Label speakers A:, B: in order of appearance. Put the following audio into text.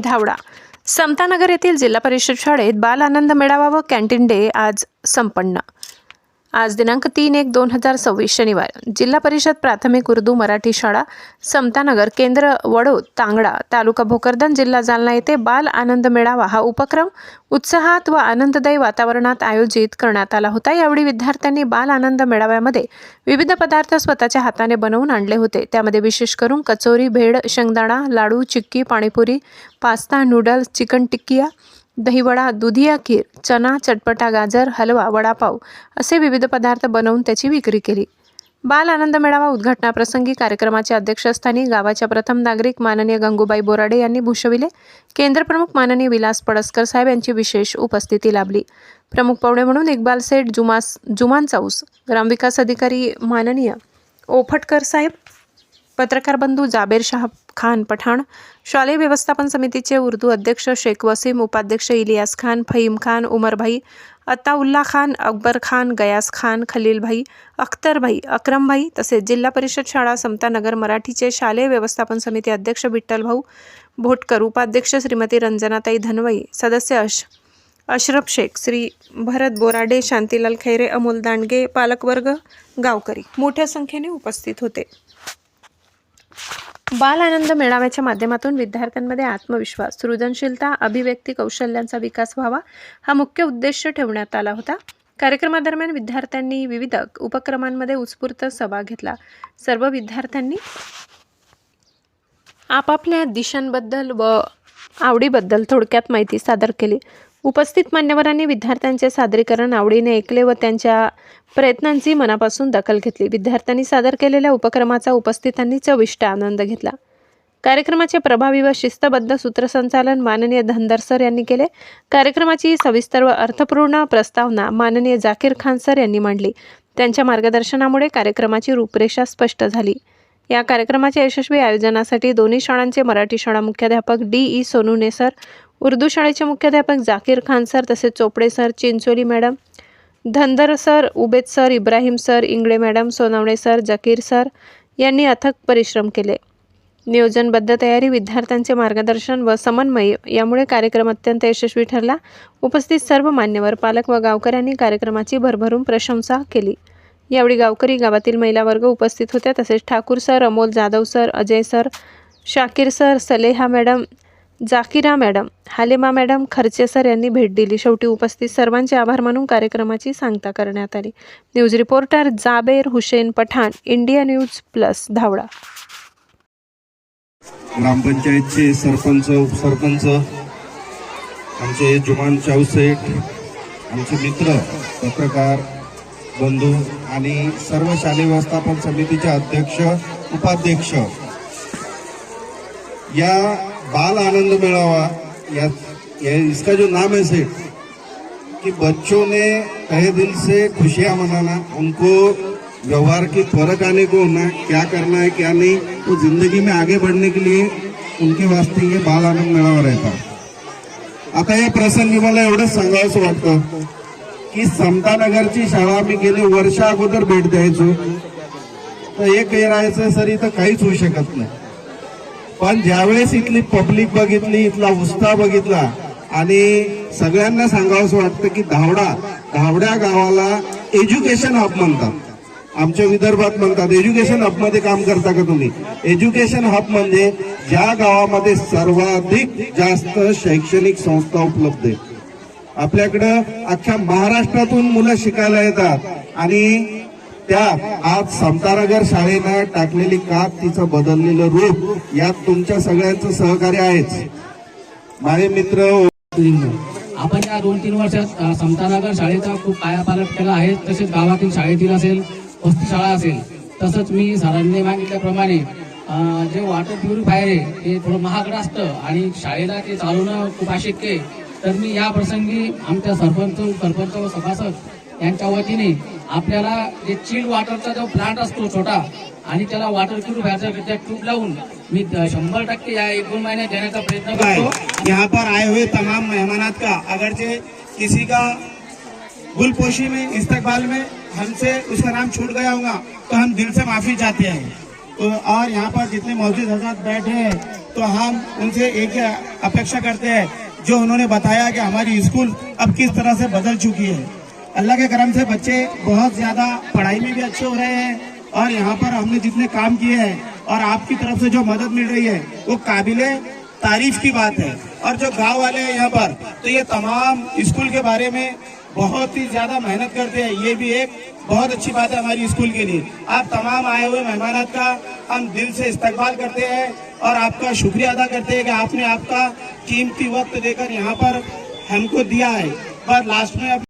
A: धावडा. समतानगर येथील जिल्हा परिषद शाळेत बाल आनंद मेळावा व कॅन्टीन डे आज संपन्न. आज दिनांक तीन एक दोन हजार सव्वीस शनिवार. जिल्हा परिषद प्राथमिक उर्दू मराठी शाळा समतानगर केंद्र वडोद तांगडा तालुका भोकरदन जिल्हा जालना येथे बाल आनंद मेळावा हा उपक्रम उत्साहात व आनंददायी वातावरणात आयोजित करण्यात आला होता. यावेळी विद्यार्थ्यांनी बाल आनंद मेळाव्यामध्ये विविध पदार्थ स्वतःच्या हाताने बनवून आणले होते. त्यामध्ये विशेष करून कचोरी भेळ शेंगदाणा laddoo chikki panipuri pasta noodles chicken टिक्किया dahi vada दुधिया खीर चना चटपटा गाजर हलवा वडापाव असे विविध पदार्थ बनवून त्याची विक्री केली. बाल आनंद मेळावा उद्घाटनाप्रसंगी कार्यक्रमाच्या अध्यक्षस्थानी गावाच्या प्रथम नागरिक माननीय गंगूबाई बोराडे यांनी भूषविले. केंद्रप्रमुख माननीय विलास पडसकर साहेब यांची विशेष उपस्थिती लाभली. प्रमुख पाहुणे म्हणून इक्बाल सेठ जुमास जुमान चौस ग्रामविकास अधिकारी माननीय ओफटकर साहेब पत्रकार बंधू जाबेर शाह खान पठाण. शालेय व्यवस्थापन समितीचे उर्दू अध्यक्ष शेख वसीम उपाध्यक्ष इलियास खान फहीम खान उमरभाई अत्ताउल्ला खान अकबर खान गयास खान खलीलभाई अख्तरभाई अक्रमभाई तसेच जिल्हा परिषद शाळा समतानगर मराठीचे शालेय व्यवस्थापन समिती अध्यक्ष विठ्ठलभाऊ भोटकर उपाध्यक्ष श्रीमती रंजनाताई धनवई सदस्य अश अशरफ शेख श्री भरत बोराडे शांतीलाल खैरे अमोल दांडगे पालकवर्ग गावकरी मोठ्या संख्येने उपस्थित होते. बाल आनंद मेळाव्याच्या माध्यमातून विद्यार्थ्यांमध्ये आत्मविश्वास सृजनशीलता अभिव्यक्ती कौशल्यांचा विकास व्हावा हा मुख्य उद्देश ठेवण्यात आला होता. कार्यक्रमादरम्यान विद्यार्थ्यांनी विविध उपक्रमांमध्ये उत्स्फूर्त सहभाग घेतला. सर्व विद्यार्थ्यांनी आपापल्या दिशांबद्दल व आवडीबद्दल थोडक्यात माहिती सादर केली. उपस्थित मान्यवरांनी विद्यार्थ्यांचे सादरीकरण आवडीने ऐकले व त्यांच्या प्रयत्नांची मनापासून दखल घेतली. विद्यार्थ्यांनी सादर केलेल्या उपक्रमाचा उपस्थितांनी चविष्ट आनंद घेतला. कार्यक्रमाचे प्रभावी व शिस्तबद्ध सूत्रसंचालन माननीय धनदर सर यांनी केले. कार्यक्रमाची सविस्तर व अर्थपूर्ण प्रस्तावना माननीय जाकीर खान सर यांनी मांडली. त्यांच्या मार्गदर्शनामुळे कार्यक्रमाची रूपरेषा स्पष्ट झाली. या कार्यक्रमाच्या यशस्वी आयोजनासाठी दोन्ही शाळांचे मराठी शाळा मुख्याध्यापक D E Sonune sir Urdu शाळेचे मुख्याध्यापक जाकीर खान सर तसेच Chopde sir Chincholi madam Dhandar sir Ubed sir Ibrahim sir Ingle madam Sonawane sir Zakir sir यांनी अथक परिश्रम केले. नियोजनबद्ध तयारी विद्यार्थ्यांचे मार्गदर्शन व समन्वय यामुळे कार्यक्रम अत्यंत यशस्वी ठरला. उपस्थित सर्व मान्यवर पालक व गावकऱ्यांनी कार्यक्रमाची भरभरून प्रशंसा केली. यावेळी गावकरी गावातील महिला वर्ग उपस्थित होत्या. तसेच Thakur sir Amol Jadhav sir Ajay sir Shakir sir Saleha madam Zakira madam Halema madam Kharche sir यांनी भेट दिली. शेवटी उपस्थित सर्वांचे आभार मानून कार्यक्रमाची सांगता करण्यात आली. News reporter Jaber Hussain Pathan India news plus Dhavda
B: ग्रामपंचायतचे sarpanch उपसरपंच आमचे जुमान चावसेठ आमचे मित्र पत्रकार बंधू आणि सर्व शालेय व्यवस्थापन समितीचे अध्यक्ष उपाध्यक्ष. या बाल आनंद मेळावा या, या इसका जो नाम है सेठ कि बच्चों ने तहे दिल से खुशियाँ मनाना उनको व्यवहार की फरक आने को होना क्या करना है क्या नहीं तो जिंदगी में आगे बढ़ने के लिए उनके वास्ते ये बाल आनंद मेळावा रहता। आता या प्रसंगी मला एवढंच सांगावंसं वाटतं. की समतानगरची शाळा मी गेली वर्षा अगोदर भेट द्यायचो. तर एक राहायचं सर इथं काहीच होऊ शकत नाही. पण ज्यावेळेस इथली पब्लिक बघितली इथला उत्साह बघितला आणि सगळ्यांना सांगावंसं वाटतं की धावडा धावड्या गावाला एज्युकेशन हब म्हणतात. आमच्या विदर्भात म्हणतात एज्युकेशन हबमध्ये काम करता का तुम्ही? एज्युकेशन हब म्हणजे ज्या गावामध्ये सर्वाधिक जास्त शैक्षणिक संस्था उपलब्ध आहेत. आपल्याकडं अख्ख्या महाराष्ट्रातून मुलं शिकायला येतात. आणि त्या आज समतारागर शाळेनं टाकलेली काप तिचं बदललेलं रूप यात तुमच्या सगळ्यांचं सहकार्य आहेच. माझे मित्र
C: आपण या दोन तीन वर्षात समतानगर शाळेचा खूप पायापालट केला आहे. तसेच गावातील शाळेतील असेल वस्ती शाळा असेल तसंच मी सरांनी मागितल्याप्रमाणे जे वॉटर प्युरिफायर आहे ते थोडं महागड असतं आणि शाळेला ते चालवणं खूप अशक्य आहे तर मी या प्रसंगी आमच्या सरपंच सरपंच व सभासद यांच्या वतीने आपल्याला जे चिल्ड वॉटरचा जो प्लांट असतो छोटा आणि त्याला वॉटर प्युरिफायरचा ट्यूब लावून मी शंभर टक्के या एक दोन महिन्यात देण्याचा प्रयत्न करतो.
D: यहाँ पर आए हुए तमाम मेहमानात का अगर जे किसी का गुलपोशी में इस्तकबाल में हमसे उसका नाम छूट गया होगा तो हम दिल से माफ़ी चाहते हैं। तो और यहाँ पर जितने मौजूद हज़रत बैठे हैं तो हम उनसे एक अपेक्षा करते हैं जो उन्होंने बताया कि हमारी स्कूल अब किस तरह से बदल चुकी है। अल्लाह के करम से बच्चे बहुत ज़्यादा पढ़ाई में भी अच्छे हो रहे हैं और यहाँ पर हमने जितने काम किए हैं और आपकी तरफ़ से जो मदद मिल रही है, वो काबिले तारीफ़ की बात है। और जो गाँव वाले हैं यहाँ पर तो ये तमाम स्कूल के बारे में बहुत ही ज़्यादा मेहनत करते हैं। ये भी एक बहुत अच्छी बात है हमारी स्कूल के लिए। आप तमाम आए हुए मेहमान का हम दिल से इस्तकबाल करते हैं और आपका शुक्रिया अदा करते हैं कि आपने आपका कीमती वक्त देकर यहाँ पर हमको दिया है। पर लास्ट में अब